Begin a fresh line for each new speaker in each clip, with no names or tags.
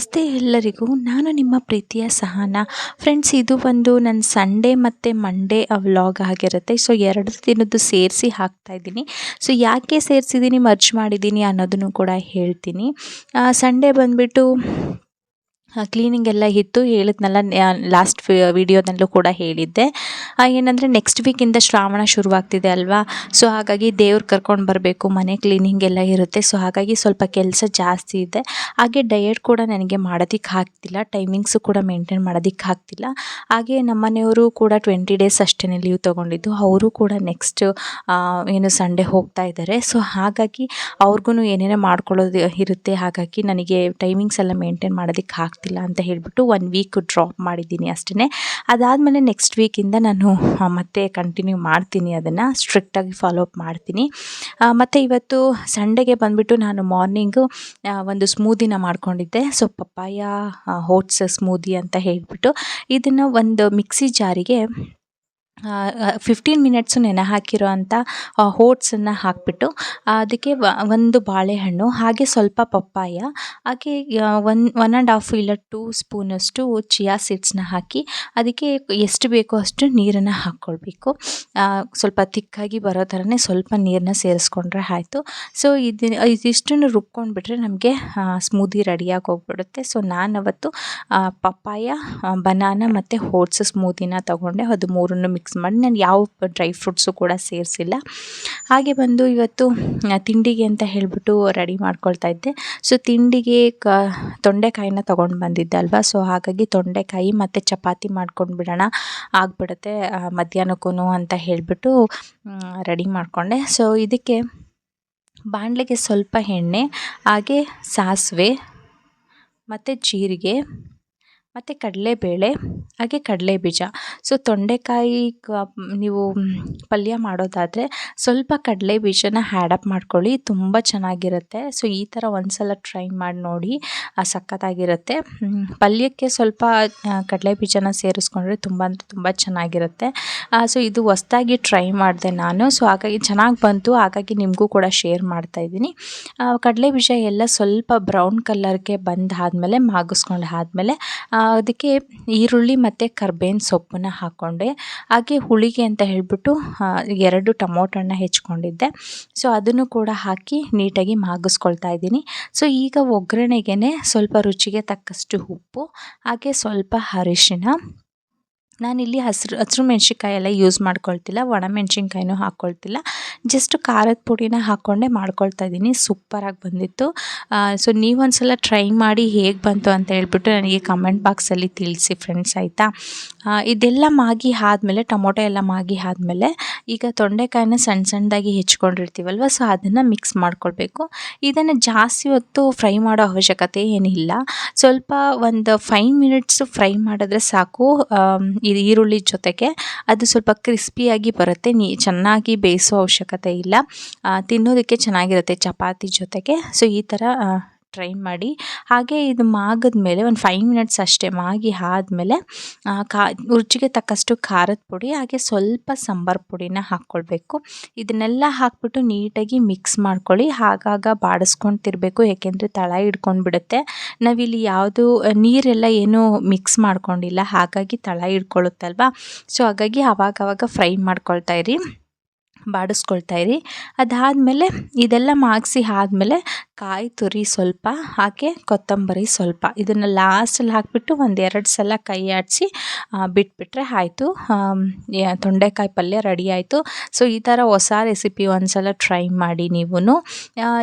ನಮಸ್ತೆ ಎಲ್ಲರಿಗೂ. ನಾನು ನಿಮ್ಮ ಪ್ರೀತಿಯ ಸಹನಾ. ಫ್ರೆಂಡ್ಸ್ ಇದು ಒಂದು ನನ್ನ ಸಂಡೇ ಮತ್ತು ಮಂಡೇ ವ್ಲಾಗ್ ಆಗಿರುತ್ತೆ. ಸೊ ಎರಡು ದಿನದ್ದು ಸೇರಿಸಿ ಹಾಕ್ತಾ ಇದ್ದೀನಿ. ಸೊ ಯಾಕೆ ಸೇರಿಸಿದ್ದೀನಿ ಮರ್ಜ್ ಮಾಡಿದ್ದೀನಿ ಅನ್ನೋದನ್ನು ಕೂಡ ಹೇಳ್ತೀನಿ. ಸಂಡೇ ಬಂದುಬಿಟ್ಟು ಕ್ಲೀನಿಂಗ್ ಎಲ್ಲ ಇತ್ತು, ಹೇಳಿದ್ನಲ್ಲ ಲಾಸ್ಟ್ ವಿಡಿಯೋದಲ್ಲೂ ಕೂಡ ಹೇಳಿದ್ದೆ. ಏನಂದರೆ ನೆಕ್ಸ್ಟ್ ವೀಕಿಂದ ಶ್ರಾವಣ ಶುರುವಾಗ್ತಿದೆ ಅಲ್ವಾ? ಸೊ ಹಾಗಾಗಿ ದೇವ್ರು ಕರ್ಕೊಂಡು ಬರಬೇಕು, ಮನೆ ಕ್ಲೀನಿಂಗ್ ಎಲ್ಲ ಇರುತ್ತೆ. ಸೊ ಹಾಗಾಗಿ ಸ್ವಲ್ಪ ಕೆಲಸ ಜಾಸ್ತಿ ಇದೆ. ಹಾಗೆ ಡಯಟ್ ಕೂಡ ನನಗೆ ಮಾಡೋದಕ್ಕೆ ಆಗ್ತಿಲ್ಲ ಟೈಮಿಂಗ್ಸು ಕೂಡ ಮೇಂಟೈನ್ ಮಾಡೋದಕ್ಕೆ ಆಗ್ತಿಲ್ಲ. ಹಾಗೆ ನಮ್ಮನೆಯವರು ಕೂಡ ಟ್ವೆಂಟಿ ಡೇಸ್ ಅಷ್ಟೇ ಲೀವ್ ತೊಗೊಂಡಿದ್ದು. ಅವರು ಕೂಡ ನೆಕ್ಸ್ಟ್ ಏನು ಸಂಡೇ ಹೋಗ್ತಾ ಇದ್ದಾರೆ ಸೊ ಹಾಗಾಗಿ ಅವ್ರಿಗೂ ಏನೇನೋ ಮಾಡ್ಕೊಳ್ಳೋದು ಇರುತ್ತೆ. ಹಾಗಾಗಿ ನನಗೆ ಟೈಮಿಂಗ್ಸ್ ಎಲ್ಲ ಮೇಂಟೈನ್ ಮಾಡೋದಕ್ಕೆ ಆಗ್ತಿಲ್ಲ. ಅಂತ ಹೇಳಿಬಿಟ್ಟು ಒನ್ ವೀಕ್ ಡ್ರಾಪ್ ಮಾಡಿದ್ದೀನಿ ಅಷ್ಟೇ ಅದಾದಮೇಲೆ ನೆಕ್ಸ್ಟ್ ವೀಕಿಂದ ನಾನು ಮತ್ತೆ ಕಂಟಿನ್ಯೂ ಮಾಡ್ತೀನಿ ಅದನ್ನು ಸ್ಟ್ರಿಕ್ಟಾಗಿ ಫಾಲೋ ಅಪ್ ಮಾಡ್ತೀನಿ. ಮತ್ತು ಇವತ್ತು ಸಂಡೆಗೆ ಬಂದುಬಿಟ್ಟು ನಾನು ಮಾರ್ನಿಂಗು ಒಂದು ಸ್ಮೂದಿನ ಮಾಡ್ಕೊಂಡಿದ್ದೆ. ಸೊ ಪಪ್ಪಾಯ ಹೋಟ್ಸ್ ಸ್ಮೂದಿ ಅಂತ ಹೇಳಿಬಿಟ್ಟು ಇದನ್ನು ಒಂದು ಮಿಕ್ಸಿ ಜಾರಿಗೆ ಫಿಫ್ಟೀನ್ ಮಿನಿಟ್ಸು ನೆನೆ ಹಾಕಿರೋ ಅಂಥ ಓಟ್ಸನ್ನು ಹಾಕಿಬಿಟ್ಟು, ಅದಕ್ಕೆ ಒಂದು ಬಾಳೆಹಣ್ಣು, ಹಾಗೆ ಸ್ವಲ್ಪ ಪಪ್ಪಾಯ, ಹಾಗೆ ಒನ್ ಒನ್ ಆ್ಯಂಡ್ ಹಾಫ್ ಇಲ್ಲ ಟೂ ಸ್ಪೂನಷ್ಟು ಚಿಯಾ ಸೀಡ್ಸ್ನ ಹಾಕಿ, ಅದಕ್ಕೆ ಎಷ್ಟು ಬೇಕೋ ಅಷ್ಟು ನೀರನ್ನು ಹಾಕ್ಕೊಳ್ಬೇಕು. ಸ್ವಲ್ಪ ತಿಕ್ಕಾಗಿ ಬರೋ ಥರನೇ ಸ್ವಲ್ಪ ನೀರನ್ನ ಸೇರಿಸ್ಕೊಂಡ್ರೆ ಆಯಿತು. ಸೊ ಇದು, ಇದಿಷ್ಟನ್ನು ರುಬ್ಕೊಂಡ್ಬಿಟ್ರೆ ನಮಗೆ ಸ್ಮೂದಿ ರೆಡಿಯಾಗಿ ಹೋಗ್ಬಿಡುತ್ತೆ ಸೊ ನಾನು ಅವತ್ತು ಪಪ್ಪಾಯ ಬನಾನ ಮತ್ತು ಓಟ್ಸ್ ಸ್ಮೂದಿನ ತೊಗೊಂಡೆ. ಅದು ಮೂರನ್ನು ಮಿಕ್ಸ್ ಮಿಕ್ಸ್ ಮಾಡಿ ನಾನು ಯಾವ ಡ್ರೈ ಫ್ರೂಟ್ಸು ಕೂಡ ಸೇರಿಸಿಲ್ಲ. ಹಾಗೆ ಬಂದು ಇವತ್ತು ತಿಂಡಿಗೆ ಅಂತ ಹೇಳಿಬಿಟ್ಟು ರೆಡಿ ಮಾಡ್ಕೊಳ್ತಾ ಇದ್ದೆ. ಸೊ ತಿಂಡಿಗೆ ಕ, ತೊಂಡೆಕಾಯಿನ ತೊಗೊಂಡು ಬಂದಿದ್ದೆ ಅಲ್ವಾ? ಸೊ ಹಾಗಾಗಿ ತೊಂಡೆಕಾಯಿ ಮತ್ತು ಚಪಾತಿ ಮಾಡ್ಕೊಂಡು ಬಿಡೋಣ ಆಗ್ಬಿಡುತ್ತೆ ಮಧ್ಯಾಹ್ನಕ್ಕೂ ಅಂತ ಹೇಳಿಬಿಟ್ಟು ರೆಡಿ ಮಾಡಿಕೊಂಡೆ. ಸೊ ಇದಕ್ಕೆ ಬಾಣಲೆಗೆ ಸ್ವಲ್ಪ ಎಣ್ಣೆ, ಹಾಗೆ ಸಾಸಿವೆ, ಮತ್ತು ಜೀರಿಗೆ ಮತ್ತು ಕಡಲೆಬೇಳೆ, ಹಾಗೆ ಕಡಲೆ ಬೀಜ ಸೊ ತೊಂಡೆಕಾಯಿ ಕ, ನೀವು ಪಲ್ಯ ಮಾಡೋದಾದರೆ ಸ್ವಲ್ಪ ಕಡಲೆ ಬೀಜನ ಹ್ಯಾಡಪ್ ಮಾಡ್ಕೊಳ್ಳಿ, ತುಂಬ ಚೆನ್ನಾಗಿರುತ್ತೆ. ಸೊ ಈ ಥರ ಒಂದು ಸಲ ಟ್ರೈ ಮಾಡಿ ನೋಡಿ ಸಖತ್ತಾಗಿರುತ್ತೆ. ಪಲ್ಯಕ್ಕೆ ಸ್ವಲ್ಪ ಕಡಲೆ ಬೀಜನ ಸೇರಿಸ್ಕೊಂಡ್ರೆ ತುಂಬ ಅಂದರೆ ತುಂಬ ಚೆನ್ನಾಗಿರುತ್ತೆ. ಸೊ ಇದು ಹೊಸ್ದಾಗಿ ಟ್ರೈ ಮಾಡಿದೆ ನಾನು. ಸೊ ಹಾಗಾಗಿ ಚೆನ್ನಾಗಿ ಬಂತು, ಹಾಗಾಗಿ ನಿಮಗೂ ಕೂಡ ಶೇರ್ ಮಾಡ್ತಾಯಿದ್ದೀನಿ ಕಡಲೆ ಬೀಜ ಎಲ್ಲ ಸ್ವಲ್ಪ ಬ್ರೌನ್ ಕಲರ್ಗೆ ಬಂದಾದಮೇಲೆ ಮಾಗಿಸ್ಕೊಂಡು ಆದಮೇಲೆ ಅದಕ್ಕೆ ಈರುಳ್ಳಿ ಮತ್ತು ಕರ್ಬೇವಿನ ಸೊಪ್ಪನ್ನ ಹಾಕ್ಕೊಂಡೆ ಹಾಗೆ ಹುಳಿಗೆ ಅಂತ ಹೇಳಿಬಿಟ್ಟು ಎರಡು ಟೊಮೊಟೊನ ಹೆಚ್ಕೊಂಡಿದ್ದೆ. ಸೊ ಅದನ್ನು ಕೂಡ ಹಾಕಿ ನೀಟಾಗಿ ಮಾಗಿಸ್ಕೊಳ್ತಾ ಇದ್ದೀನಿ. ಸೊ ಈಗ ಒಗ್ಗರಣೆಗೆ ಸ್ವಲ್ಪ ರುಚಿಗೆ ತಕ್ಕಷ್ಟು ಉಪ್ಪು, ಹಾಗೆ ಸ್ವಲ್ಪ ಅರಿಶಿನ ನಾನಿಲ್ಲಿ ಹಸಿರು ಹಸಿರು ಮೆಣ್ಸಿನ್ಕಾಯಿ ಎಲ್ಲ ಯೂಸ್ ಮಾಡ್ಕೊಳ್ತಿಲ್ಲ ಒಣಮೆಣ್ಸಿನ್ಕಾಯಿನೂ ಹಾಕ್ಕೊಳ್ತಿಲ್ಲ ಜಸ್ಟ್ ಖಾರದ ಪುಡಿನ ಹಾಕ್ಕೊಂಡೆ ಮಾಡ್ಕೊಳ್ತಾ ಇದ್ದೀನಿ. ಸೂಪರಾಗಿ ಬಂದಿತ್ತು. ಸೊ ನೀವೊಂದು ಸಲ ಟ್ರೈ ಮಾಡಿ ಹೇಗೆ ಬಂತು ಅಂತ ಹೇಳ್ಬಿಟ್ಟು ನನಗೆ ಕಮೆಂಟ್ ಬಾಕ್ಸಲ್ಲಿ ತಿಳಿಸಿ ಫ್ರೆಂಡ್ಸ್ ಆಯಿತಾ? ಇದೆಲ್ಲ ಮಾಗಿ ಆದಮೇಲೆ, ಟೊಮೊಟೊ ಎಲ್ಲ ಮಾಗಿ ಆದಮೇಲೆ, ಈಗ ತೊಂಡೆಕಾಯಿನ ಸಣ್ಣ ಸಣ್ಣದಾಗಿ ಹೆಚ್ಕೊಂಡಿರ್ತೀವಲ್ವ ಸೊ ಅದನ್ನು ಮಿಕ್ಸ್ ಮಾಡ್ಕೊಳ್ಬೇಕು. ಇದನ್ನು ಜಾಸ್ತಿ ಹೊತ್ತು ಫ್ರೈ ಮಾಡೋ ಅವಶ್ಯಕತೆ ಏನಿಲ್ಲ. ಸ್ವಲ್ಪ ಒಂದು ಫೈವ್ ಮಿನಿಟ್ಸು ಫ್ರೈ ಮಾಡಿದ್ರೆ ಸಾಕು. ಇದು ಈರುಳ್ಳಿ ಜೊತೆಗೆ ಅದು ಸ್ವಲ್ಪ ಕ್ರಿಸ್ಪಿಯಾಗಿ ಬರುತ್ತೆ. ನೀ ಚೆನ್ನಾಗಿ ಬೇಯಿಸೋ ಅವಶ್ಯಕತೆ ಇಲ್ಲ. ತಿನ್ನೋದಕ್ಕೆ ಚೆನ್ನಾಗಿರುತ್ತೆ ಚಪಾತಿ ಜೊತೆಗೆ. ಸೊ ಈ ಥರ ಟ್ರೈ ಮಾಡಿ. ಹಾಗೆ ಇದು ಮಾಗಿದ್ಮೇಲೆ ಒಂದು ಫೈವ್ ಮಿನಿಟ್ಸ್ ಅಷ್ಟೇ ಮಾಗಿ ಆದಮೇಲೆ ಕಾ, ರುಚಿಗೆ ತಕ್ಕಷ್ಟು ಖಾರದ ಪುಡಿ, ಹಾಗೆ ಸ್ವಲ್ಪ ಸಾಂಬಾರು ಪುಡಿನ ಹಾಕ್ಕೊಳ್ಬೇಕು ಇದನ್ನೆಲ್ಲ ಹಾಕ್ಬಿಟ್ಟು ನೀಟಾಗಿ ಮಿಕ್ಸ್ ಮಾಡ್ಕೊಳ್ಳಿ. ಆಗಾಗ ಬಾಡಿಸ್ಕೊಳ್ತಿರ್ಬೇಕು ಏಕೆಂದರೆ ತಳ ಹಿಡ್ಕೊಂಡು ಬಿಡುತ್ತೆ ನಾವಿಲ್ಲಿ ಯಾವುದು, ನೀರೆಲ್ಲ ಏನೂ ಮಿಕ್ಸ್ ಮಾಡ್ಕೊಂಡಿಲ್ಲ, ಹಾಗಾಗಿ ತಳ ಹಿಡ್ಕೊಳ್ಳುತ್ತಲ್ವ? ಸೊ ಹಾಗಾಗಿ ಆವಾಗವಾಗ ಫ್ರೈ ಮಾಡ್ಕೊಳ್ತಾ ಇರಿ. ಬಾಡಿಸ್ಕೊಳ್ತಾ ಇರಿ. ಅದಾದಮೇಲೆ ಇದೆಲ್ಲ ಮಾಗಿಸಿ ಆದಮೇಲೆ ಕಾಯಿ ತುರಿ ಸ್ವಲ್ಪ, ಹಾಗೆ ಕೊತ್ತಂಬರಿ ಸ್ವಲ್ಪ. ಇದನ್ನು ಲಾಸ್ಟಲ್ಲಿ ಹಾಕಿಬಿಟ್ಟು ಒಂದೆರಡು ಸಲ ಕೈ ಆಡಿಸಿ ಬಿಟ್ಬಿಟ್ರೆ ಆಯಿತು. ತೊಂಡೆಕಾಯಿ ಪಲ್ಯ ರೆಡಿ ಆಯಿತು. ಸೊ ಈ ಥರ ಹೊಸ ರೆಸಿಪಿ ಒಂದು ಸಲ ಟ್ರೈ ಮಾಡಿ ನೀವು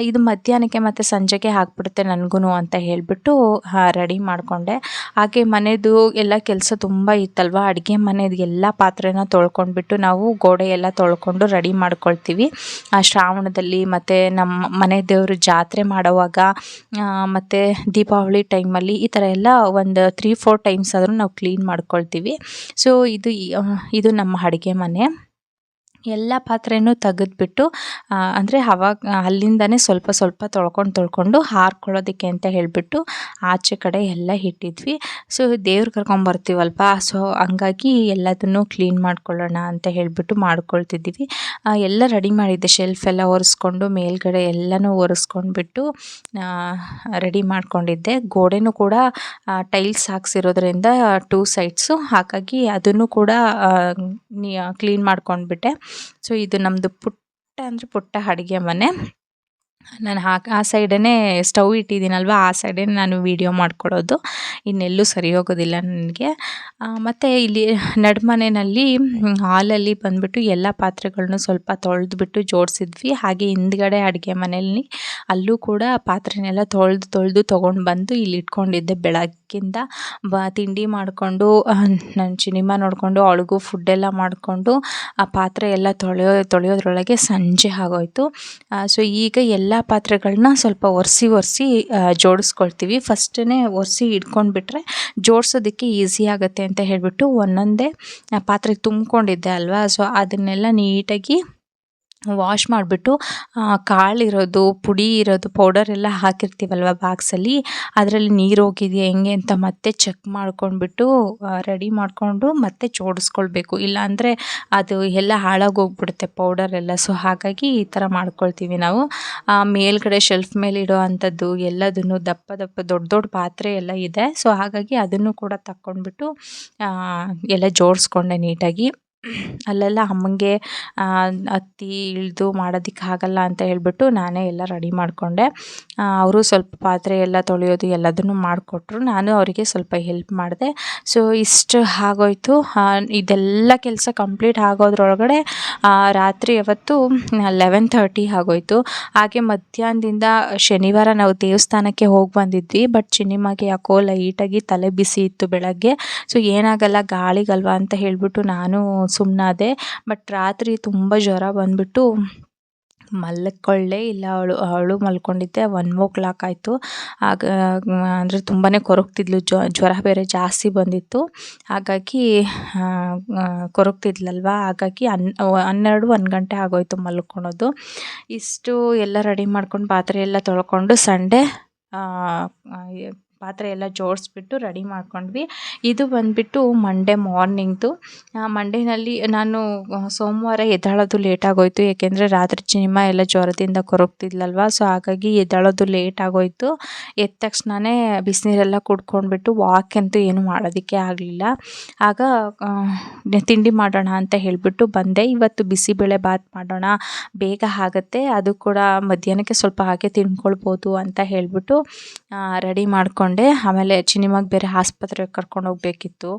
ಇದು ಮಧ್ಯಾಹ್ನಕ್ಕೆ ಮತ್ತು ಸಂಜೆಗೆ ಹಾಕ್ಬಿಡುತ್ತೆ ನನಗೂ ಅಂತ ಹೇಳಿಬಿಟ್ಟು ರೆಡಿ ಮಾಡಿಕೊಂಡೆ. ಹಾಗೆ ಮನೆಯದು ಎಲ್ಲ ಕೆಲಸ ತುಂಬ ಇತ್ತಲ್ವ? ಅಡುಗೆ ಮನೆಯದು ಎಲ್ಲ ಪಾತ್ರೆನ ತೊಳ್ಕೊಂಡ್ಬಿಟ್ಟು ನಾವು ಗೋಡೆ ಎಲ್ಲ ತೊಳ್ಕೊಂಡು ರೆಡಿ ಮಾಡ್ಕೊಳ್ತೀವಿ. ಆ ಶ್ರಾವಣದಲ್ಲಿ ಮತ್ತು ನಮ್ಮ ಮನೆ ದೇವರು ಜಾತ್ರೆ ಮಾಡುವಾಗ ಮತ್ತು ದೀಪಾವಳಿ ಟೈಮಲ್ಲಿ ಈ ಥರ ಎಲ್ಲ ಒಂದು ತ್ರೀ ಫೋರ್ ಟೈಮ್ಸ್ ಆದರೂ ನಾವು ಕ್ಲೀನ್ ಮಾಡ್ಕೊಳ್ತೀವಿ. ಸೊ ಇದು ಇದು ನಮ್ಮ ಅಡುಗೆ ಮನೆ. ಎಲ್ಲ ಪಾತ್ರೆನೂ ತೆಗೆದ್ಬಿಟ್ಟು ಅಂದರೆ ಅವಾಗ, ಅಲ್ಲಿಂದನೇ ಸ್ವಲ್ಪ ಸ್ವಲ್ಪ ತೊಳ್ಕೊಂಡು ತೊಳ್ಕೊಂಡು ಹಾರ್ಕೊಳ್ಳೋದಕ್ಕೆ ಅಂತ ಹೇಳಿಬಿಟ್ಟು ಆಚೆ ಕಡೆ ಎಲ್ಲ ಇಟ್ಟಿದ್ವಿ. ಸೊ ದೇವ್ರು ಕರ್ಕೊಂಬರ್ತೀವಲ್ವ ಸೊ ಹಂಗಾಗಿ ಎಲ್ಲದನ್ನು ಕ್ಲೀನ್ ಮಾಡ್ಕೊಳ್ಳೋಣ ಅಂತ ಹೇಳಿಬಿಟ್ಟು ಮಾಡ್ಕೊಳ್ತಿದ್ದೀವಿ. ಎಲ್ಲ ರೆಡಿ ಮಾಡಿದ್ದೆ. ಶೆಲ್ಫ್ ಎಲ್ಲ ಒರೆಸ್ಕೊಂಡು, ಮೇಲ್ಗಡೆ ಎಲ್ಲನೂ ಒರೆಸ್ಕೊಂಡ್ಬಿಟ್ಟು ರೆಡಿ ಮಾಡ್ಕೊಂಡಿದ್ದೆ. ಗೋಡೆನೂ ಕೂಡ ಟೈಲ್ಸ್ ಹಾಕ್ಸಿರೋದ್ರಿಂದ ಟೂ ಸೈಡ್ಸು ಹಾಗಾಗಿ ಅದನ್ನು ಕೂಡ ಕ್ಲೀನ್ ಮಾಡ್ಕೊಂಡ್ಬಿಟ್ಟೆ. ಸೊ ಇದು ನಮ್ಮದು ಪುಟ್ಟ ಅಂದರೆ ಪುಟ್ಟ ಅಡುಗೆ ಮನೆ. ನಾನು ಹಾಕಿ ಆ ಸೈಡೇ ಸ್ಟವ್ ಇಟ್ಟಿದ್ದೀನಲ್ವ, ಆ ಸೈಡೇ ನಾನು ವೀಡಿಯೋ ಮಾಡ್ಕೊಡೋದು. ಇನ್ನೆಲ್ಲೂ ಸರಿ ಹೋಗೋದಿಲ್ಲ ನನಗೆ. ಮತ್ತು ಇಲ್ಲಿ ನಡುಮನೆಯಲ್ಲಿ ಹಾಲಲ್ಲಿ ಬಂದುಬಿಟ್ಟು ಎಲ್ಲ ಪಾತ್ರೆಗಳನ್ನೂ ಸ್ವಲ್ಪ ತೊಳೆದ್ಬಿಟ್ಟು ಜೋಡಿಸಿದ್ವಿ. ಹಾಗೆ ಹಿಂದ್ಗಡೆ ಅಡುಗೆ ಮನೆಯಲ್ಲಿ ಅಲ್ಲೂ ಕೂಡ ಪಾತ್ರೆನೆಲ್ಲ ತೊಳೆದು ತೊಳೆದು ತೊಗೊಂಡು ಬಂದು ಇಲ್ಲಿ ಇಟ್ಕೊಂಡಿದ್ದೆ ಬೆಳಗ್ಗಿಂದ. ಬ, ತಿಂಡಿ ಮಾಡಿಕೊಂಡು ನಾನು ಸಿನಿಮಾ ನೋಡಿಕೊಂಡು ಅವಳಿಗೂ ಫುಡ್ಡೆಲ್ಲ ಮಾಡಿಕೊಂಡು, ಆ ಪಾತ್ರೆ ಎಲ್ಲ ತೊಳೆಯೋ, ತೊಳೆಯೋದ್ರೊಳಗೆ ಸಂಜೆ ಆಗೋಯ್ತು. ಸೊ ಈಗ ಎಲ್ಲ ಪಾತ್ರೆಗಳನ್ನ ಸ್ವಲ್ಪ ಒರೆಸಿ ಒರೆಸಿ ಜೋಡಿಸ್ಕೊಳ್ತೀವಿ. ಫಸ್ಟೇ ಒರೆಸಿ ಇಟ್ಕೊಂಡ್ಬಿಟ್ರೆ ಜೋಡಿಸೋದಕ್ಕೆ ಈಸಿ ಆಗುತ್ತೆ ಅಂತ ಹೇಳಿಬಿಟ್ಟು ಒಂದೊಂದೇ ಪಾತ್ರೆಗೆ ತುಂಬಿಕೊಂಡಿದ್ದೆ ಅಲ್ವಾ? ಸೊ ಅದನ್ನೆಲ್ಲ ನೀಟಾಗಿ ವಾಶ್ ಮಾಡಿಬಿಟ್ಟು ಕಾಳಿರೋದು, ಪುಡಿ ಇರೋದು ಪೌಡರ್ ಎಲ್ಲ ಹಾಕಿರ್ತೀವಲ್ವ ಬಾಕ್ಸಲ್ಲಿ? ಅದರಲ್ಲಿ ನೀರು ಹೋಗಿದೆಯಾ, ಹೆಂಗೆ ಅಂತ ಮತ್ತೆ ಚೆಕ್ ಮಾಡ್ಕೊಂಡ್ಬಿಟ್ಟು ರೆಡಿ ಮಾಡಿಕೊಂಡು ಮತ್ತೆ ಜೋಡಿಸ್ಕೊಳ್ಬೇಕು. ಇಲ್ಲಾಂದರೆ ಅದು ಎಲ್ಲ ಹಾಳಾಗೋಗ್ಬಿಡುತ್ತೆ ಪೌಡರ್ ಎಲ್ಲ. ಸೊ ಹಾಗಾಗಿ ಈ ಥರ ಮಾಡ್ಕೊಳ್ತೀವಿ ನಾವು. ಮೇಲ್ಗಡೆ ಶೆಲ್ಫ್ ಮೇಲೆ ಇಡೋ ಅಂಥದ್ದು ಎಲ್ಲದನ್ನು ದಪ್ಪ ದಪ್ಪ ದೊಡ್ಡ ದೊಡ್ಡ ಪಾತ್ರೆ ಎಲ್ಲ ಇದೆ. ಸೊ ಹಾಗಾಗಿ ಅದನ್ನು ಕೂಡ ತಕ್ಕೊಂಡ್ಬಿಟ್ಟು ಎಲ್ಲ ಜೋಡಿಸ್ಕೊಂಡೆ ನೀಟಾಗಿ. ಅಲ್ಲೆಲ್ಲ ಅಮ್ಮಂಗೆ ಹತ್ತಿ ಇಳಿದು ಮಾಡೋದಕ್ಕೆ ಆಗಲ್ಲ ಅಂತ ಹೇಳಿಬಿಟ್ಟು ನಾನೇ ಎಲ್ಲ ರೆಡಿ ಮಾಡಿಕೊಂಡೆ. ಅವರು ಸ್ವಲ್ಪ ಪಾತ್ರೆ ಎಲ್ಲ ತೊಳೆಯೋದು ಎಲ್ಲದನ್ನು ಮಾಡಿಕೊಟ್ರು. ನಾನು ಅವರಿಗೆ ಸ್ವಲ್ಪ ಹೆಲ್ಪ್ ಮಾಡಿದೆ. ಸೊ, ಇಷ್ಟು ಆಗೋಯ್ತು. ಇದೆಲ್ಲ ಕೆಲಸ ಕಂಪ್ಲೀಟ್ ಆಗೋದ್ರೊಳಗಡೆ ರಾತ್ರಿ ಯಾವತ್ತು ಲೆವೆನ್ ಥರ್ಟಿ ಆಗೋಯ್ತು. ಹಾಗೆ ಮಧ್ಯಾಹ್ನದಿಂದ ಶನಿವಾರ ನಾವು ದೇವಸ್ಥಾನಕ್ಕೆ ಹೋಗಿ ಬಂದಿದ್ವಿ. ಬಟ್ ಚಿನ್ನಿಮಗೆ ಯಾಕೋ ಲೈಟಾಗಿ ತಲೆ ಬಿಸಿ ಇತ್ತು ಬೆಳಗ್ಗೆ. ಸೊ, ಏನಾಗಲ್ಲ, ಗಾಳಿಗಲ್ವಾ ಅಂತ ಹೇಳಿಬಿಟ್ಟು ನಾನು ಸುಮ್ಮನಾದೆ ಬಟ್ ರಾತ್ರಿ ತುಂಬ ಜ್ವರ ಬಂದುಬಿಟ್ಟು ಮಲ್ಕೊಳ್ಳೇ ಇಲ್ಲ ಅವಳು. ಅವಳು ಮಲ್ಕೊಂಡಿದ್ದೆ. ಒನ್ ಓ ಕ್ಲಾಕ್ ಆಯಿತು. ಆಗ, ಅಂದರೆ ತುಂಬಾ ಕೊರಗ್ತಿದ್ಲು. ಜ್ವರ ಬೇರೆ ಜಾಸ್ತಿ ಬಂದಿತ್ತು. ಹಾಗಾಗಿ ಕೊರಗ್ತಿದ್ಲಲ್ವ? ಹಾಗಾಗಿ ಹನ್, ಹನ್ನೆರಡು, ಒಂದು ಗಂಟೆ ಆಗೋಯ್ತು ಮಲ್ಕೊಳೋದು. ಇಷ್ಟು ಎಲ್ಲ ರೆಡಿ ಮಾಡ್ಕೊಂಡು ಪಾತ್ರೆ ಎಲ್ಲ ತೊಳ್ಕೊಂಡು, ಸಂಡೇ ಪಾತ್ರೆ ಎಲ್ಲ ಜೋಡಿಸ್ಬಿಟ್ಟು ರೆಡಿ ಮಾಡ್ಕೊಂಡ್ವಿ. ಇದು ಬಂದುಬಿಟ್ಟು ಮಂಡೇ ಮಾರ್ನಿಂಗ್ದು ಮಂಡೇನಲ್ಲಿ ನಾನು ಸೋಮವಾರ ಎದ್ದೇಳೋದು ಲೇಟಾಗೋಯಿತು ಏಕೆಂದರೆ ರಾತ್ರಿ ಸಿನಿಮಾ ಎಲ್ಲ ಜ್ವರದಿಂದ ಕೊರಗ್ತಿದ್ಲಲ್ವ? ಸೊ ಹಾಗಾಗಿ ಎದ್ದಾಳೋದು ಲೇಟ್ ಆಗೋಯಿತು. ಎದ್ದ ತಕ್ಷಣವೇ ಬಿಸಿನೀರೆಲ್ಲ ಕುಡ್ಕೊಂಡ್ಬಿಟ್ಟು ವಾಕ್ ಅಂತೂ ಏನು ಮಾಡೋದಕ್ಕೆ ಆಗಲಿಲ್ಲ. ಆಗ ತಿಂಡಿ ಮಾಡೋಣ ಅಂತ ಹೇಳಿಬಿಟ್ಟು ಬಂದೆ. ಇವತ್ತು ಬಿಸಿಬೇಳೆ ಬಾತ್ ಮಾಡೋಣ. ಬೇಗ ಆಗುತ್ತೆ. ಅದು ಕೂಡ ಮಧ್ಯಾಹ್ನಕ್ಕೆ ಸ್ವಲ್ಪ ಹಾಗೆ ತಿಂದ್ಕೊಳ್ಬೋದು ಅಂತ ಹೇಳಿಬಿಟ್ಟು ರೆಡಿ ಮಾಡ್ಕೊಂಡು ಆಮೇಲೆ ಚಿನಿಮಾಗೆ ಬೇರೆ ಆಸ್ಪತ್ರೆಗೆ ಕರ್ಕೊಂಡು ಹೋಗಬೇಕಿತ್ತು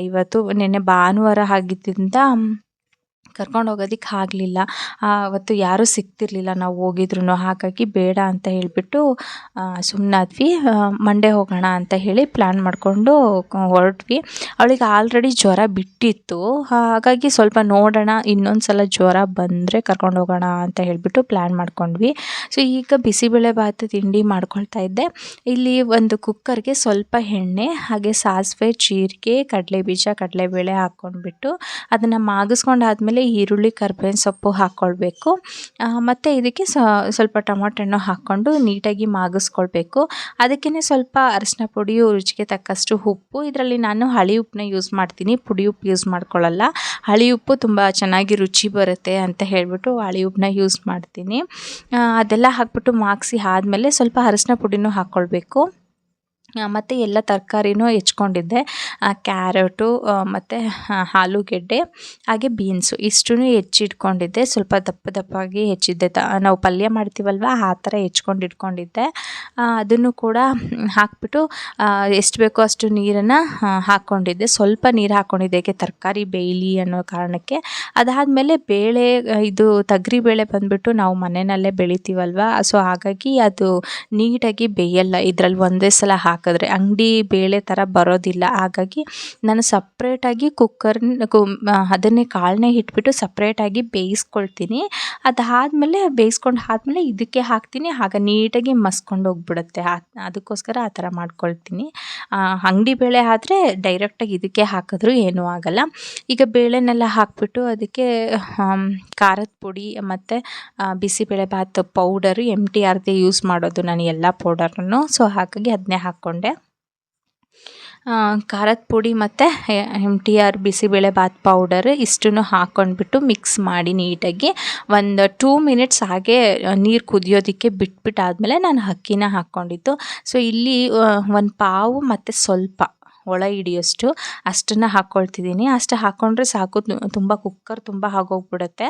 ಇವತ್ತು ನಿನ್ನೆ ಭಾನುವಾರ ಆಗಿದ್ದರಿಂದ ಕರ್ಕೊಂಡು ಹೋಗೋದಕ್ಕೆ ಆಗಲಿಲ್ಲ. ಅವತ್ತು ಯಾರೂ ಸಿಗ್ತಿರ್ಲಿಲ್ಲ ನಾವು ಹೋಗಿದ್ರು ಹಾಗಾಗಿ ಬೇಡ ಅಂತ ಹೇಳಿಬಿಟ್ಟು ಸುಮ್ಮನಾದ್ವಿ ಮಂಡೇ ಹೋಗೋಣ ಅಂತ ಹೇಳಿ ಪ್ಲ್ಯಾನ್ ಮಾಡಿಕೊಂಡು ಹೊರಟ್ವಿ. ಅವಳಿಗೆ ಆಲ್ರೆಡಿ ಜ್ವರ ಬಿಟ್ಟಿತ್ತು. ಹಾಗಾಗಿ ಸ್ವಲ್ಪ ನೋಡೋಣ ಇನ್ನೊಂದು ಸಲ ಜ್ವರ ಬಂದರೆ ಕರ್ಕೊಂಡು ಹೋಗೋಣ ಅಂತ ಹೇಳಿಬಿಟ್ಟು ಪ್ಲ್ಯಾನ್ ಮಾಡ್ಕೊಂಡ್ವಿ. ಸೊ ಈಗ ಬಿಸಿಬೇಳೆ ಭಾತ್ ತಿಂಡಿ ಮಾಡ್ಕೊಳ್ತಾ ಇದ್ದೆ. ಇಲ್ಲಿ ಒಂದು ಕುಕ್ಕರ್ಗೆ ಸ್ವಲ್ಪ ಎಣ್ಣೆ, ಹಾಗೆ ಸಾಸಿವೆ, ಜೀರಿಗೆ, ಕಡಲೆಬೀಜ, ಕಡಲೆಬೇಳೆ ಹಾಕ್ಕೊಂಡ್ಬಿಟ್ಟು ಅದನ್ನು ಮಾಗಿಸ್ಕೊಂಡಾದ್ಮೇಲೆ ಈರುಳ್ಳಿ, ಕರ್ಬೇವಿನ ಸೊಪ್ಪು ಹಾಕ್ಕೊಳ್ಬೇಕು ಮತ್ತು ಇದಕ್ಕೆ ಸ್ವಲ್ಪ ಟೊಮೊಟೊ ಹಣ್ಣು ಹಾಕ್ಕೊಂಡು ನೀಟಾಗಿ ಮಾಗಿಸ್ಕೊಳ್ಬೇಕು. ಅದಕ್ಕೇ ಸ್ವಲ್ಪ ಅರಿಶಿನ ಪುಡಿಯು, ರುಚಿಗೆ ತಕ್ಕಷ್ಟು ಉಪ್ಪು. ಇದರಲ್ಲಿ ನಾನು ಹಳಿ ಉಪ್ಪನ್ನ ಯೂಸ್ ಮಾಡ್ತೀನಿ. ಪುಡಿ ಉಪ್ಪು ಯೂಸ್ ಮಾಡ್ಕೊಳ್ಳಲ್ಲ. ಹಳಿ ಉಪ್ಪು ತುಂಬ ಚೆನ್ನಾಗಿ ರುಚಿ ಬರುತ್ತೆ ಅಂತ ಹೇಳಿಬಿಟ್ಟು ಹಳಿ ಉಪ್ಪನ್ನ ಯೂಸ್ ಮಾಡ್ತೀನಿ. ಅದೆಲ್ಲ ಹಾಕ್ಬಿಟ್ಟು ಮಾಗಿಸಿ ಆದಮೇಲೆ ಸ್ವಲ್ಪ ಅರಿಶಿನ ಪುಡಿನೂ ಹಾಕ್ಕೊಳ್ಬೇಕು ಮತ್ತು ಎಲ್ಲ ತರಕಾರಿನೂ ಹೆಚ್ಕೊಂಡಿದ್ದೆ. ಕ್ಯಾರೆಟು ಮತ್ತು ಆಲೂಗೆಡ್ಡೆ, ಹಾಗೆ ಬೀನ್ಸು. ಇಷ್ಟನ್ನೂ ಹೆಚ್ಚಿಟ್ಕೊಂಡಿದ್ದೆ. ಸ್ವಲ್ಪ ದಪ್ಪ ದಪ್ಪಾಗಿ ಹೆಚ್ಚಿದ್ದೆ. ತ, ನಾವು ಪಲ್ಯ ಮಾಡ್ತೀವಲ್ವ, ಆ ಥರ ಹೆಚ್ಕೊಂಡು ಇಟ್ಕೊಂಡಿದ್ದೆ ಅದನ್ನು ಕೂಡ ಹಾಕಿಬಿಟ್ಟು ಎಷ್ಟು ಬೇಕೋ ಅಷ್ಟು ನೀರನ್ನು ಹಾಕ್ಕೊಂಡಿದ್ದೆ. ಸ್ವಲ್ಪ ನೀರು ಹಾಕ್ಕೊಂಡಿದ್ದೆ ಏಕೆ ತರಕಾರಿ ಬೇಯಲಿ ಅನ್ನೋ ಕಾರಣಕ್ಕೆ. ಅದಾದಮೇಲೆ ಬೇಳೆ, ಇದು ತಗ್ರಿ ಬೇಳೆ ಬಂದುಬಿಟ್ಟು ನಾವು ಮನೆಯಲ್ಲೇ ಬೆಳಿತೀವಲ್ವ, ಸೊ ಹಾಗಾಗಿ ಅದು ನೀಟಾಗಿ ಬೇಯಲ್ಲ. ಇದರಲ್ಲಿ ಒಂದೇ ಸಲ ಹಾಕಿ ಹಾಕಿದ್ರೆ ಅಂಗಡಿ ಬೇಳೆ ಥರ ಬರೋದಿಲ್ಲ. ಹಾಗಾಗಿ ನಾನು ಸಪ್ರೇಟಾಗಿ ಕುಕ್ಕರ್ ಕು ಅದನ್ನೇ ಕಾಳನ್ನೇ ಇಟ್ಬಿಟ್ಟು ಸಪ್ರೇಟಾಗಿ ಬೇಯಿಸ್ಕೊಳ್ತೀನಿ. ಅದಾದಮೇಲೆ ಬೇಯಿಸ್ಕೊಂಡು ಆದಮೇಲೆ ಇದಕ್ಕೆ ಹಾಕ್ತೀನಿ. ಆಗ ನೀಟಾಗಿ ಮಸ್ಕೊಂಡು ಹೋಗ್ಬಿಡುತ್ತೆ. ಅದಕ್ಕೋಸ್ಕರ ಆ ಥರ ಮಾಡ್ಕೊಳ್ತೀನಿ. ಅಂಗಡಿ ಬೇಳೆ ಆದರೆ ಡೈರೆಕ್ಟಾಗಿ ಇದಕ್ಕೆ ಹಾಕಿದ್ರೂ ಏನೂ ಆಗಲ್ಲ. ಈಗ ಬೇಳೆನೆಲ್ಲ ಹಾಕಿಬಿಟ್ಟು ಅದಕ್ಕೆ ಖಾರದ ಪುಡಿ ಮತ್ತು ಬಿಸಿಬೇಳೆಭಾತ್ ಪೌಡರು ಎಂ ಟಿ ಆರ್ದೇ ಯೂಸ್ ಮಾಡೋದು ನಾನು ಎಲ್ಲ ಪೌಡರನ್ನು ಸೊ ಹಾಗಾಗಿ ಅದನ್ನೇ ಹಾಕ್ಕೊಂಡೆ ಖಾರದ ಪುಡಿ ಮತ್ತು M T R bisibelebath powder ಇಷ್ಟನ್ನು ಹಾಕ್ಕೊಂಡ್ಬಿಟ್ಟು ಮಿಕ್ಸ್ ಮಾಡಿ ನೀಟಾಗಿ ಒಂದು ಟೂ ಮಿನಿಟ್ಸ್ ಹಾಗೆ ನೀರು ಕುದಿಯೋದಕ್ಕೆ ಬಿಟ್ಬಿಟ್ಟು ಆದಮೇಲೆ ನಾನು ಅಕ್ಕಿನ ಹಾಕ್ಕೊಂಡಿದ್ದು ಸೊ ಇಲ್ಲಿ ಒಂದು ಪಾವು ಮತ್ತು ಸ್ವಲ್ಪ. ಒಳ ಹಿಡಿಯೋಷ್ಟು ಅಷ್ಟನ್ನು ಹಾಕ್ಕೊಳ್ತಿದ್ದೀನಿ ಅಷ್ಟು ಹಾಕ್ಕೊಂಡ್ರೆ ಸಾಕು. ತುಂಬ ಕುಕ್ಕರ್ ತುಂಬ ಆಗೋಗ್ಬಿಡುತ್ತೆ.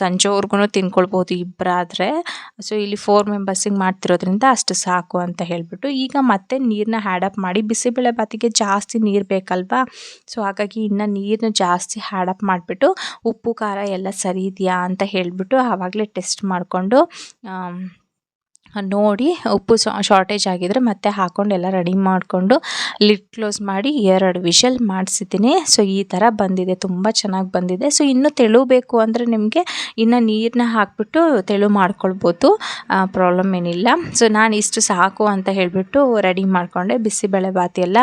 ಸಂಜೆವರೆಗೂ ತಿನ್ಕೊಳ್ಬೋದು ಇಬ್ಬರಾದರೆ ಸೊ ಇಲ್ಲಿ ಫೋರ್ ಮೆಂಬರ್ಸಿಗೆ ಮಾಡ್ತಿರೋದ್ರಿಂದ ಅಷ್ಟು ಸಾಕು ಅಂತ ಹೇಳಿಬಿಟ್ಟು. ಈಗ ಮತ್ತೆ ನೀರನ್ನ ಹ್ಯಾಡಪ್ ಮಾಡಿ ಬಿಸಿಬೇಳೆ ಬಾತಿಗೆ ಜಾಸ್ತಿ ನೀರು ಬೇಕಲ್ವಾ? ಸೊ ಹಾಗಾಗಿ ಇನ್ನು ನೀರನ್ನ ಜಾಸ್ತಿ ಹ್ಯಾಡಪ್ ಮಾಡಿಬಿಟ್ಟು ಉಪ್ಪು, ಖಾರ ಎಲ್ಲ ಸರಿ ಇದೆಯಾ ಅಂತ ಹೇಳಿಬಿಟ್ಟು ಆವಾಗಲೇ ಟೆಸ್ಟ್ ಮಾಡಿಕೊಂಡು ನೋಡಿ ಉಪ್ಪು ಶಾರ್ಟೇಜ್ ಆಗಿದ್ರೆ ಮತ್ತೆ ಹಾಕ್ಕೊಂಡು ಎಲ್ಲ ರೆಡಿ ಮಾಡಿಕೊಂಡು ಲಿಡ್ ಕ್ಲೋಸ್ ಮಾಡಿ ಎರಡು ವಿಷಲ್ ಮಾಡಿಸಿದ್ದೀನಿ. ಸೊ ಈ ಥರ ಬಂದಿದೆ. ತುಂಬ ಚೆನ್ನಾಗಿ ಬಂದಿದೆ. ಸೊ ಇನ್ನೂ ತೆಳು ಬೇಕು ಅಂದರೆ ನಿಮಗೆ ಇನ್ನು ನೀರನ್ನ ಹಾಕ್ಬಿಟ್ಟು ತೆಳು ಮಾಡ್ಕೊಳ್ಬೋದು. ಪ್ರಾಬ್ಲಮ್ ಏನಿಲ್ಲ. ಸೊ ನಾನು ಇಷ್ಟು ಸಾಕು ಅಂತ ಹೇಳಿಬಿಟ್ಟು ರೆಡಿ ಮಾಡಿಕೊಂಡೆ. ಬಿಸಿಬೇಳೆ ಬಾತ್ ಎಲ್ಲ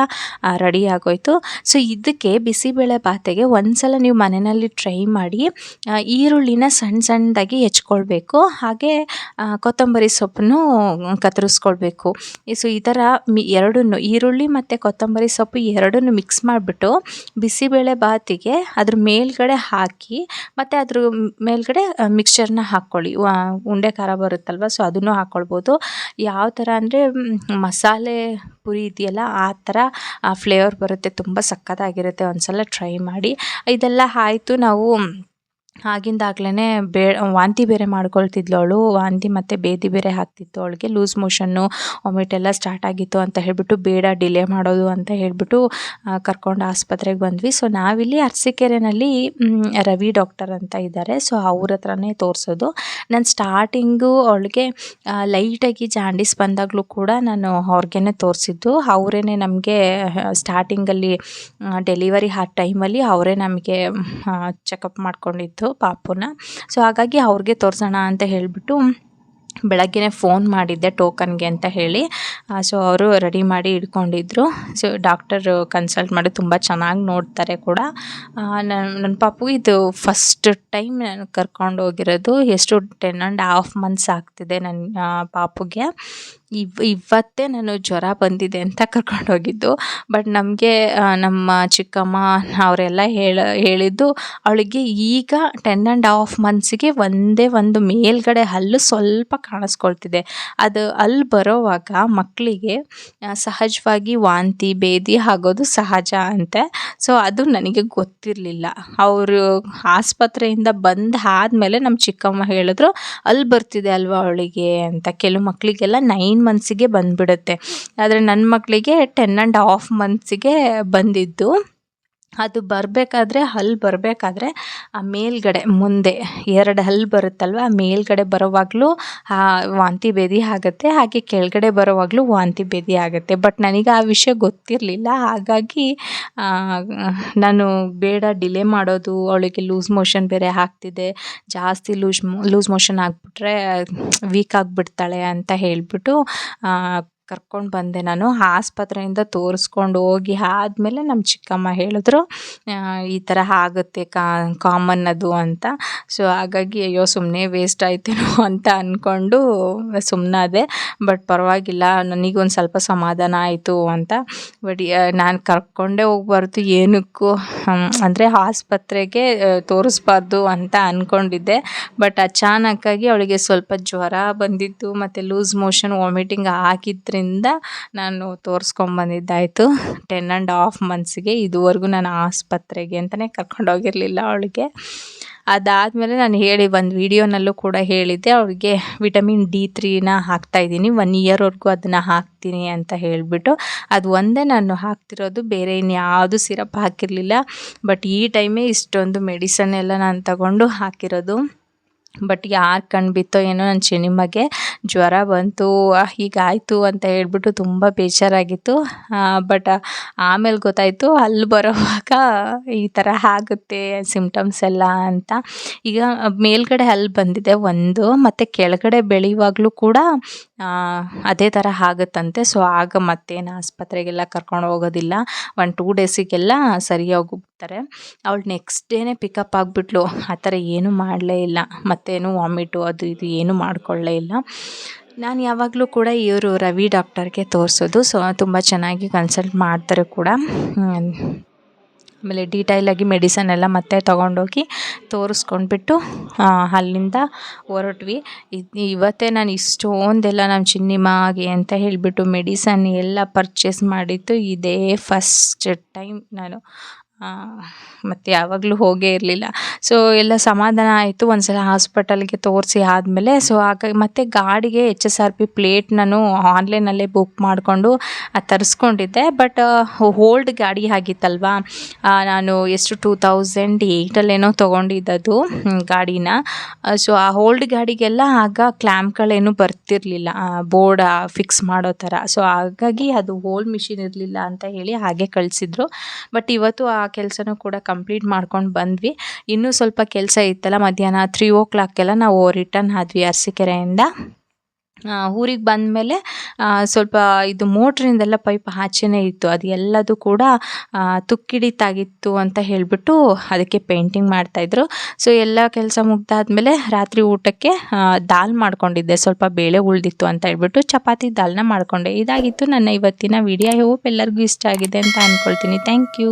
ರೆಡಿ ಆಗೋಯ್ತು. ಸೊ ಇದಕ್ಕೆ ಬಿಸಿಬೇಳೆ ಬಾತಿಗೆ ಒಂದ್ಸಲ ನೀವು ಮನೆಯಲ್ಲಿ ಟ್ರೈ ಮಾಡಿ ಈರುಳ್ಳಿನ ಸಣ್ಣ ಸಣ್ಣದಾಗಿ ಹೆಚ್ಕೊಳ್ಬೇಕು. ಹಾಗೆ ಕೊತ್ತಂಬರಿ ಸೊಪ್ಪನ್ನು ಕತ್ತರಿಸ್ಕೊಳ್ಬೇಕು. ಸೊ, ಈ ಥರ ಮಿ, ಎರಡನ್ನೂ, ಈರುಳ್ಳಿ ಮತ್ತು ಕೊತ್ತಂಬರಿ ಸೊಪ್ಪು ಎರಡನ್ನೂ ಮಿಕ್ಸ್ ಮಾಡಿಬಿಟ್ಟು ಬಿಸಿಬೇಳೆ ಬಾತಿಗೆ ಅದ್ರ ಮೇಲ್ಗಡೆ ಹಾಕಿ ಮತ್ತು ಅದ್ರ ಮೇಲ್ಗಡೆ ಮಿಕ್ಸ್ಚರ್ನ ಹಾಕ್ಕೊಳ್ಳಿ. ಉಂಡೆ ಖಾರ ಬರುತ್ತಲ್ವ, ಸೊ, ಅದನ್ನು ಹಾಕ್ಕೊಳ್ಬೋದು. ಯಾವ ಥರ ಅಂದರೆ ಮಸಾಲೆ ಪುರಿ ಇದೆಯಲ್ಲ, ಆ ಥರ ಫ್ಲೇವರ್ ಬರುತ್ತೆ. ತುಂಬ ಸಕ್ಕತ್ತಾಗಿರುತ್ತೆ ಒಂದು ಸಲ ಟ್ರೈ ಮಾಡಿ. ಇದೆಲ್ಲ ಆಯಿತು, ನಾವು ಆಗಿಂದಾಗ್ಲೇ ಬೇ, ವಾಂತಿ ಬೇರೆ ಮಾಡ್ಕೊಳ್ತಿದ್ಲು ಅವಳು ವಾಂತಿ ಮತ್ತು ಬೇದಿ ಬೇರೆ ಆಗ್ತಿತ್ತು ಅವಳಿಗೆ. ಲೂಸ್ ಮೋಷನ್ನು ವಾಮಿಟ್ ಎಲ್ಲ ಸ್ಟಾರ್ಟ್ ಆಗಿತ್ತು ಅಂತ ಹೇಳಿಬಿಟ್ಟು ಬೇಡ, ಡಿಲೇ ಮಾಡೋದು ಅಂತ ಹೇಳಿಬಿಟ್ಟು ಕರ್ಕೊಂಡು ಆಸ್ಪತ್ರೆಗೆ ಬಂದ್ವಿ. ಸೊ, ನಾವಿಲ್ಲಿ ಅರಸಿಕೆರೆನಲ್ಲಿ ರವಿ ಡಾಕ್ಟರ್ ಅಂತ ಇದ್ದಾರೆ. ಸೊ, ಅವ್ರ ಹತ್ರನೇ ತೋರಿಸೋದು. ನಾನು ಸ್ಟಾರ್ಟಿಂಗು ಅವಳಿಗೆ ಲೈಟಾಗಿ ಜಾಂಡಿಸ್ ಬಂದಾಗಲೂ ಕೂಡ ನಾನು ಅವ್ರಿಗೇ ತೋರಿಸಿದ್ದು. ಅವರೇ ನಮಗೆ ಸ್ಟಾರ್ಟಿಂಗಲ್ಲಿ ಡೆಲಿವರಿ ಆ ಟೈಮಲ್ಲಿ ಅವರೇ ನಮಗೆ ಚೆಕಪ್ ಮಾಡ್ಕೊಂಡಿದ್ದು. ಪಾಪುನ. ಸೊ ಹಾಗಾಗಿ ಅವ್ರಿಗೆ ತೋರಿಸೋಣ ಅಂತ ಹೇಳಿಬಿಟ್ಟು ಬೆಳಗ್ಗೆ ಫೋನ್ ಮಾಡಿದ್ದೆ ಟೋಕನ್ಗೆ ಅಂತ ಹೇಳಿ. ಸೊ ಅವರು ರೆಡಿ ಮಾಡಿ ಇಟ್ಕೊಂಡಿದ್ರು. ಸೊ ಡಾಕ್ಟರ್ ಕನ್ಸಲ್ಟ್ ಮಾಡಿ ತುಂಬ ಚೆನ್ನಾಗಿ ನೋಡ್ತಾರೆ ಕೂಡ. ನನ್ನ ನನ್ನ ಪಾಪು ಇದು ಫಸ್ಟ್ ಟೈಮ್ ನಾನು ಕರ್ಕೊಂಡು ಹೋಗಿರೋದು. ಎಷ್ಟು ಟೆನ್ ಆ್ಯಂಡ್ ಹಾಫ್ ಮಂತ್ಸ್ ಆಗ್ತಿದೆ ನನ್ನ ಪಾಪುಗೆ. ಇವ್, ಇವತ್ತೇ ನಾನು ಜ್ವರ ಬಂದಿದೆ ಅಂತ ಕರ್ಕೊಂಡೋಗಿದ್ದು ಬಟ್ ನಮಗೆ ನಮ್ಮ ಚಿಕ್ಕಮ್ಮ ಅವರೆಲ್ಲ ಹೇಳ, ಹೇಳಿದ್ದು, ಅವಳಿಗೆ ಈಗ ಟೆನ್ ಆ್ಯಂಡ್ ಹಾಫ್ ಮಂತ್ಸಿಗೆ ಒಂದೇ ಒಂದು ಮೇಲ್ಗಡೆ ಹಲ್ಲು ಸ್ವಲ್ಪ ಕಾಣಿಸ್ಕೊಳ್ತಿದೆ. ಅದು ಅಲ್ಲಿ ಬರೋವಾಗ ಮಕ್ಕಳಿಗೆ ಸಹಜವಾಗಿ ವಾಂತಿ ಭೇದಿ ಆಗೋದು ಸಹಜ ಅಂತೆ. ಸೊ, ಅದು ನನಗೆ ಗೊತ್ತಿರಲಿಲ್ಲ. ಅವರು ಆಸ್ಪತ್ರೆಯಿಂದ ಬಂದು ಆದಮೇಲೆ ನಮ್ಮ ಚಿಕ್ಕಮ್ಮ ಹೇಳಿದ್ರು ಅಲ್ಲಿ ಬರ್ತಿದೆ ಅಲ್ವಾ ಅವಳಿಗೆ? ಅಂತ. ಕೆಲವು ಮಕ್ಕಳಿಗೆಲ್ಲ ನೈನ್ ನೈನ್ ಮಂತ್ಸಿಗೆ ಬಂದುಬಿಡುತ್ತೆ. ಆದರೆ ನನ್ನ ಮಕ್ಕಳಿಗೆ ಟೆನ್ ಆ್ಯಂಡ್ ಹಾಫ್ ಮಂತ್ಸಿಗೆ ಬಂದಿದ್ದು. ಅದು ಬರಬೇಕಾದ್ರೆ ಹಲ್ಲು ಬರಬೇಕಾದ್ರೆ ಆ ಮೇಲ್ಗಡೆ ಮುಂದೆ ಎರಡು ಹಲ್ಲು ಬರುತ್ತಲ್ವ, ಆ ಮೇಲ್ಗಡೆ ಬರೋವಾಗಲೂ ವಾಂತಿ ಭೇದಿ ಆಗುತ್ತೆ, ಹಾಗೆ ಕೆಳಗಡೆ ಬರೋವಾಗಲೂ ವಾಂತಿ ಭೇದಿ ಆಗುತ್ತೆ. ಬಟ್ ನನಗೆ ಆ ವಿಷಯ ಗೊತ್ತಿರಲಿಲ್ಲ, ಹಾಗಾಗಿ ನಾನು ಬೇಡ, ಡಿಲೇ ಮಾಡೋದು, ಅವಳಿಗೆ ಲೂಸ್ ಮೋಷನ್ ಬೇರೆ ಆಗ್ತಿದೆ, ಜಾಸ್ತಿ ಲೂಸ್ ಲೂಸ್ ಮೋಷನ್ ಆಗಿಬಿಟ್ರೆ ವೀಕ್ ಆಗಿಬಿಡ್ತಾಳೆ ಅಂತ ಹೇಳಿಬಿಟ್ಟು ಕರ್ಕೊಂಡು ಬಂದೆ. ನಾನು ಆಸ್ಪತ್ರೆಯಿಂದ ತೋರಿಸ್ಕೊಂಡು ಹೋಗಿ ಆದಮೇಲೆ ನಮ್ಮ ಚಿಕ್ಕಮ್ಮ ಹೇಳಿದ್ರು ಈ ಥರ ಆಗುತ್ತೆ ಕಾಮನ್ ಅದು ಅಂತ. ಸೊ ಹಾಗಾಗಿ ಅಯ್ಯೋ ಸುಮ್ಮನೆ ವೇಸ್ಟ್ ಆಯ್ತೇನೋ ಅಂತ ಅಂದ್ಕೊಂಡು ಸುಮ್ಮನಾದೆ ಬಟ್ ಪರವಾಗಿಲ್ಲ, ನನಗೊಂದು ಸ್ವಲ್ಪ ಸಮಾಧಾನ ಆಯಿತು ಅಂತ. ಬಟ್ ನಾನು ಕರ್ಕೊಂಡೇ ಹೋಗ್ಬಾರ್ದು, ಏನಕ್ಕೂ ಅಂದರೆ ಆಸ್ಪತ್ರೆಗೆ ತೋರಿಸ್ಬಾರ್ದು ಅಂತ ಅಂದ್ಕೊಂಡಿದ್ದೆ ಬಟ್ ಅಚಾನಕ್ಕಾಗಿ ಅವಳಿಗೆ ಸ್ವಲ್ಪ ಜ್ವರ ಬಂದಿತ್ತು, ಮತ್ತು ಲೂಸ್ ಮೋಷನ್ ವಾಮಿಟಿಂಗ್ ಆಗಿದ್ದರಿಂದ ಅದರಿಂದ ನಾನು ತೋರಿಸ್ಕೊಂಬಂದಿದ್ದಾಯಿತು ಟೆನ್ ಆ್ಯಂಡ್ ಹಾಫ್ ಮಂತ್ಸ್ಗೆ ಇದುವರೆಗೂ ನಾನು ಆಸ್ಪತ್ರೆಗೆ ಅಂತಲೇ ಕರ್ಕೊಂಡೋಗಿರಲಿಲ್ಲ ಅವಳಿಗೆ. ಅದಾದಮೇಲೆ ನಾನು ಹೇಳಿ ಒಂದು ವಿಡಿಯೋನಲ್ಲೂ ಕೂಡ ಹೇಳಿದ್ದೆ. ಅವಳಿಗೆ ವಿಟಮಿನ್ ಡಿ ತ್ರೀನ ಹಾಕ್ತಾಯಿದ್ದೀನಿ ಒನ್ ಇಯರ್ವರೆಗೂ ಅದನ್ನು ಹಾಕ್ತೀನಿ ಅಂತ ಹೇಳಿಬಿಟ್ಟು. ಅದು ಒಂದೇ ನಾನು ಹಾಕ್ತಿರೋದು, ಬೇರೆ ಇನ್ಯಾವುದು ಸಿರಪ್ ಹಾಕಿರಲಿಲ್ಲ. ಬಟ್ ಈ ಟೈಮೇ ಇಷ್ಟೊಂದು ಮೆಡಿಸನ್ ಎಲ್ಲ ನಾನು ತಗೊಂಡು ಹಾಕಿರೋದು. ಬಟ್ ಯಾರು ಕಣ್ಣು ಬಿತ್ತೋ ಏನೋ ನನ್ನ ಚಿನ್ನಿಮ್ಮಗೆ ಜ್ವರ ಬಂತು ಹೀಗಾಯಿತು ಅಂತ ಹೇಳ್ಬಿಟ್ಟು ತುಂಬ ಬೇಜಾರಾಗಿತ್ತು. ಬಟ್ ಆಮೇಲೆ ಗೊತ್ತಾಯಿತು ಅಲ್ಲಿ ಬರೋವಾಗ ಈ ಥರ ಆಗುತ್ತೆ ಸಿಮ್ಟಮ್ಸ್ ಎಲ್ಲ ಅಂತ. ಈಗ ಮೇಲ್ಗಡೆ ಅಲ್ಲಿ ಬಂದಿದೆ ಒಂದು, ಮತ್ತು ಕೆಳಗಡೆ ಬೆಳೆಯುವಾಗಲೂ ಕೂಡ ಅದೇ ಥರ ಆಗುತ್ತಂತೆ. ಸೊ ಆಗ ಮತ್ತೇನು ಆಸ್ಪತ್ರೆಗೆಲ್ಲ ಕರ್ಕೊಂಡು ಹೋಗೋದಿಲ್ಲ. ಒಂದು ಟೂ ಡೇಸಿಗೆಲ್ಲ ಸರಿಯಾಗಿ ಹೋಗ್ಬಿಡ್ತಾರೆ ಅವಳು ನೆಕ್ಸ್ಟ್ ಡೇನೇ ಪಿಕಪ್ ಆಗಿಬಿಟ್ಲು. ಆ ಥರ ಏನೂ ಮಾಡಲೇ ಇಲ್ಲ. ಮತ್ತೇನು ವಾಮಿಟು ಅದು ಇದು ಏನೂ ಮಾಡಿಕೊಳ್ಳೇ ಇಲ್ಲ. ನಾನು ಯಾವಾಗಲೂ ಕೂಡ ಇವರು ರವಿ ಡಾಕ್ಟರ್ಗೆ ತೋರಿಸೋದು. ಸೊ ತುಂಬ ಚೆನ್ನಾಗಿ ಕನ್ಸಲ್ಟ್ ಮಾಡ್ತಾರೆ ಕೂಡ. ಆಮೇಲೆ ಡೀಟೈಲಾಗಿ ಮೆಡಿಸನ್ ಎಲ್ಲ ಮತ್ತೆ ತೊಗೊಂಡೋಗಿ ತೋರಿಸ್ಕೊಂಡ್ಬಿಟ್ಟು ಅಲ್ಲಿಂದ ಹೊರಟ್ವಿ. ಇವತ್ತೇ ನಾನು ಇಷ್ಟೊಂದೆಲ್ಲ ನಮ್ಮ ಚಿನ್ನಿಮಾಗೆ ಅಂತ ಹೇಳಿಬಿಟ್ಟು ಮೆಡಿಸನ್ ಎಲ್ಲ ಪರ್ಚೇಸ್ ಮಾಡಿದ್ದು ಇದೇ ಫಸ್ಟ್ ಟೈಮ್ ನಾನು. ಮತ್ತು ಯಾವಾಗಲೂ ಹೋಗೇ ಇರಲಿಲ್ಲ. ಸೊ ಎಲ್ಲ ಸಮಾಧಾನ ಆಯಿತು. ಒಂದು ಸಲ ಹಾಸ್ಪಿಟಲ್ಗೆ ತೋರಿಸಿ ಆದಮೇಲೆ ಸೊ ಹಾಗಾಗಿ ಮತ್ತು ಗಾಡಿಗೆ H S R P plate ನಾನು ಆನ್ಲೈನಲ್ಲೇ ಬುಕ್ ಮಾಡಿಕೊಂಡು ತರಿಸ್ಕೊಂಡಿದ್ದೆ. ಬಟ್ ಓಲ್ಡ್ ಗಾಡಿ ಆಗಿತ್ತಲ್ವಾ? ನಾನು ಎಷ್ಟು ಟೂ ತೌಸಂಡ್ ಏಯ್ಟಲ್ಲೇನೋ ತೊಗೊಂಡಿದ್ದದು ಗಾಡಿನ. ಸೊ ಆ ಓಲ್ಡ್ ಗಾಡಿಗೆಲ್ಲ ಆಗ ಕ್ಲ್ಯಾಂಪ್ಗಳೇನು ಬರ್ತಿರಲಿಲ್ಲ. ಬೋರ್ಡ್ ಫಿಕ್ಸ್ ಮಾಡೋ ಥರ. ಸೊ ಹಾಗಾಗಿ ಅದು ಓಲ್ಡ್ ಮಿಷಿನ್ ಇರಲಿಲ್ಲ ಅಂತ ಹೇಳಿ ಹಾಗೆ ಕಳಿಸಿದ್ರು. ಬಟ್ ಇವತ್ತು ಆ ಕೆಲಸನೂ ಕೂಡ ಕಂಪ್ಲೀಟ್ ಮಾಡ್ಕೊಂಡು ಬಂದ್ವಿ. ಇನ್ನೂ ಸ್ವಲ್ಪ ಕೆಲಸ ಇತ್ತಲ್ಲ ಮಧ್ಯಾಹ್ನ ತ್ರೀ ಓ ಕ್ಲಾಕ್ಗೆಲ್ಲ ನಾವು ರಿಟರ್ನ್ ಆದ್ವಿ ಅರಸೀಕೆರೆಯಿಂದ. ಊರಿಗೆ ಬಂದಮೇಲೆ ಸ್ವಲ್ಪ ಇದು ಮೋಟ್ರಿಂದೆಲ್ಲ ಪೈಪ್ ಆಚೆನೇ ಇತ್ತು. ಅದು ಎಲ್ಲದು ಕೂಡ ತುಕ್ಕಿಡಿತಾಗಿತ್ತು ಅಂತ ಹೇಳಿಬಿಟ್ಟು ಅದಕ್ಕೆ ಪೇಂಟಿಂಗ್ ಮಾಡ್ತಾಯಿದ್ರು ಸೊ ಎಲ್ಲ ಕೆಲಸ ಮುಗ್ದಾದ್ಮೇಲೆ ರಾತ್ರಿ ಊಟಕ್ಕೆ ದಾಲ್ ಮಾಡ್ಕೊಂಡಿದ್ದೆ. ಸ್ವಲ್ಪ ಬೇಳೆ ಉಳಿದಿತ್ತು ಅಂತ ಹೇಳ್ಬಿಟ್ಟು ಚಪಾತಿ ದಾಲ್ನ ಮಾಡಿಕೊಂಡೆ. ಇದಾಗಿತ್ತು ನನ್ನ ಇವತ್ತಿನ ವಿಡಿಯೋ ಹೋಪ್ ಎಲ್ಲರಿಗೂ ಇಷ್ಟ ಆಗಿದೆ ಅಂತ ಅಂದ್ಕೊಳ್ತೀನಿ ಥ್ಯಾಂಕ್ ಯು